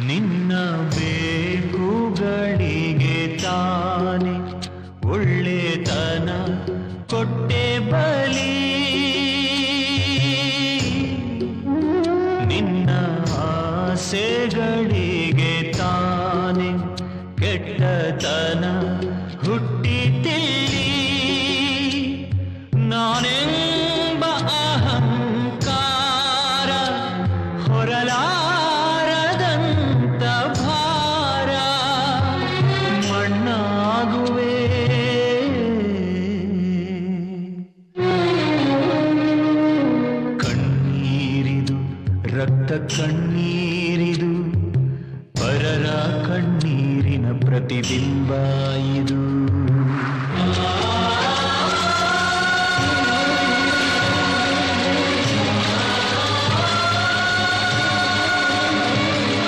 ನಿನ್ನ ಬೇಕುಗಳಿಗೆ ತಾನೆ ಒಳ್ಳೆತನ ಕೊಟ್ಟೆ ಬಲಿ. ನಿನ್ನ ಆಸೆಗಳಿಗೆ ತಾನೆ ಕೆಟ್ಟತನ ಹುಟ್ಟಿತಿಲ್ಲಿ. ನಾನೆಂಬ ಅಹಂಕಾರ ಹೊರಲಾರದಂತ ರಕ್ತ ಕಣ್ಣೀರಿದು ಪರರ ಕಣ್ಣೀರಿನ ಪ್ರತಿಬಿಂಬ